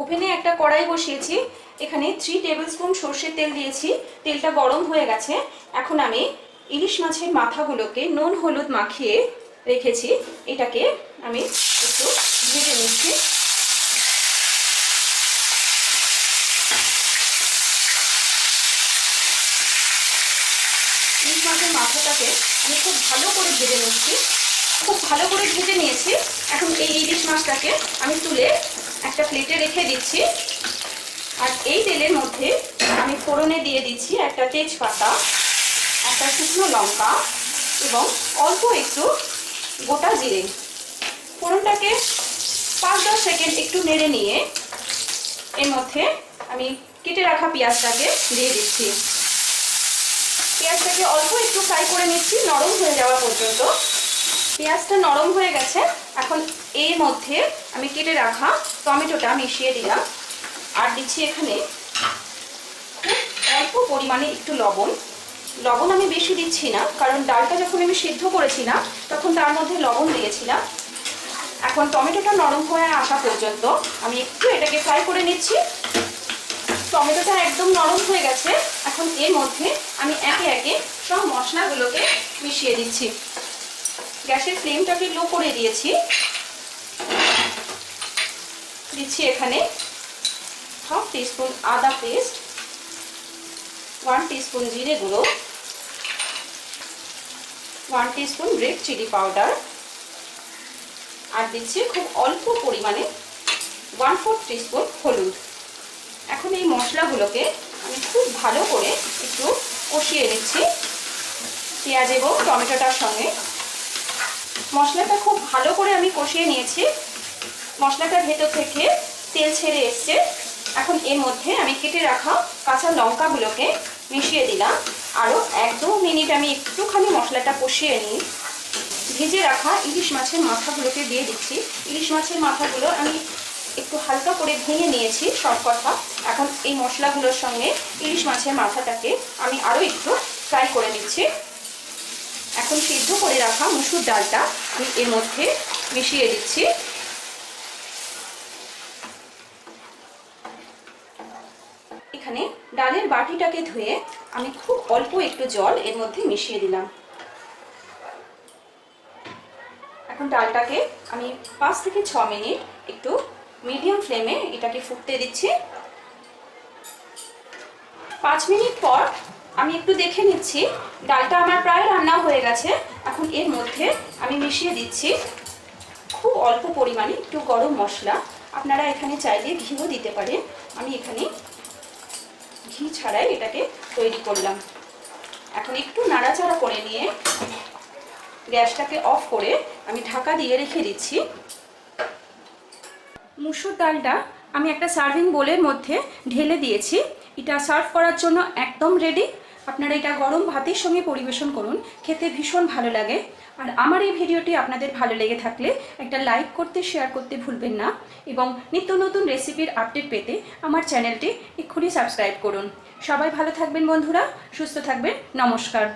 ওভেনে একটা কড়াই বসিয়েছি, এখানে থ্রি টেবিল স্পুন সর্ষের তেল দিয়েছি, তেলটা গরম হয়ে গেছে। এখন আমি ইলিশ মাছের মাথাগুলোকে নুন হলুদ মাখিয়ে রেখেছি, এটাকে আমি একটু ভেজে নিচ্ছি। ইলিশ মাছের মাথাটাকে আমি খুব ভালো করে ভেজে নিচ্ছি। খুব ভালো করে ভেজে নিয়েছি, এখন এই ইলিশ মাছটাকে আমি তুলে একটা প্লেটে রেখে দিচ্ছি। আর এই তেলের মধ্যে আমি ফোড়নে দিয়ে দিচ্ছি একটা তেজপাতা, একটা শুকনো লঙ্কা এবং অল্প একটু গোটা জিরে। ফোড়নটাকে পাঁচ দশ সেকেন্ড একটু নেড়ে নিয়ে এর মধ্যে আমি কেটে রাখা পেঁয়াজটাকে দিয়ে দিচ্ছি। পেঁয়াজটাকে অল্প একটু ফ্রাই করে নিচ্ছি, নরম হয়ে যাওয়া পর্যন্ত। পেঁয়াজটা নরম হয়ে গেছে, এখন এর মধ্যে আমি কেটে রাখা টমেটোটা মিশিয়ে দিলাম। আর দিচ্ছি এখানে অল্প পরিমাণে একটু লবণ। লবণ আমি বেশি দিচ্ছি না, কারণ ডালটা যখন আমি সিদ্ধ করেছিলাম, তখন তার মধ্যে লবণ দিয়েছিলাম। এখন টমেটোটা নরম হয়ে আসা পর্যন্ত আমি একটু এটাকে ফ্রাই করে নিচ্ছি। টমেটোটা একদম নরম হয়ে গেছে, এখন এর মধ্যে আমি একে একে সব মশলাগুলোকে মিশিয়ে দিচ্ছি। গ্যাসের ফ্লেমটাকে লো করে দিয়েছি। দিচ্ছি এখানে হাফ টিস্পুন আদা পেস্ট ওয়ান টিস্পুন জিরে গুঁড়ো one teaspoon red chilli powder আর দিচ্ছি খুব অল্প পরিমাণে ওয়ান ফোর্থ টিস্পুন হলুদ। এখন এই মশলাগুলোকে আমি খুব ভালো করে একটু কষিয়ে নিচ্ছি। পেঁয়াজ এবং টমেটোটার সঙ্গে মশলাটা খুব ভালো করে আমি কষিয়ে নিয়েছি। মশলাটার ভেতর থেকে তেল ছেড়ে এসছে। এখন এর মধ্যে আমি কেটে রাখা কাঁচা লঙ্কাগুলোকে মিশিয়ে দিলাম। আরও এক দু মিনিট আমি একটুখানি মশলাটা কষিয়ে নিই। ভেজে রাখা ইলিশ মাছের মাথাগুলোকে দিয়ে দিচ্ছি। ইলিশ মাছের মাথাগুলো আমি একটু হালকা করে ভেঙে নিয়েছি সব কথা। এখন এই মশলাগুলোর সঙ্গে ইলিশ মাছের মাথাটাকে আমি আরও একটু ফ্রাই করে নিচ্ছি। এখন সিদ্ধ করে রাখা মুসুর ডালটা এর মধ্যে মিশিয়ে দিচ্ছি। এখানে ডালের বাটিটাকে ধুয়ে আমি খুব অল্প একটু জল এর মধ্যে মিশিয়ে দিলাম। এখন ডালটাকে আমি পাঁচ থেকে ছ মিনিট একটু মিডিয়াম ফ্লেমে এটাকে ফুটতে দিচ্ছি। পাঁচ মিনিট পর আমি একটু দেখে নিচ্ছি। ডালটা আমার প্রায় রান্না হয়ে গেছে। এখন এর মধ্যে আমি মিশিয়ে দিচ্ছি খুব অল্প পরিমাণে একটু গরম মশলা। আপনারা এখানে চাইলে ঘিও দিতে পারেন। আমি এখানে ঘি ছাড়াই এটাকে তৈরি করলাম। এখন একটু নাড়াচাড়া করে নিয়ে গ্যাসটাকে অফ করে আমি ঢাকা দিয়ে রেখে দিচ্ছি। মুসুর ডালটা আমি একটা সার্ভিং বোলের মধ্যে ঢেলে দিয়েছি। এটা সার্ভ করার জন্য একদম রেডি আপনারা এটা গরম ভাতের সঙ্গে পরিবেশন করুন, খেতে ভীষণ ভালো লাগে। আর আমার এই ভিডিওটি আপনাদের ভালো লেগে থাকলে একটা লাইক করতে, শেয়ার করতে ভুলবেন না। এবং নিত্য নতুন রেসিপির আপডেট পেতে আমার চ্যানেলটি এক্ষুনি সাবস্ক্রাইব করুন। সবাই ভালো থাকবেন বন্ধুরা, সুস্থ থাকবেন, নমস্কার।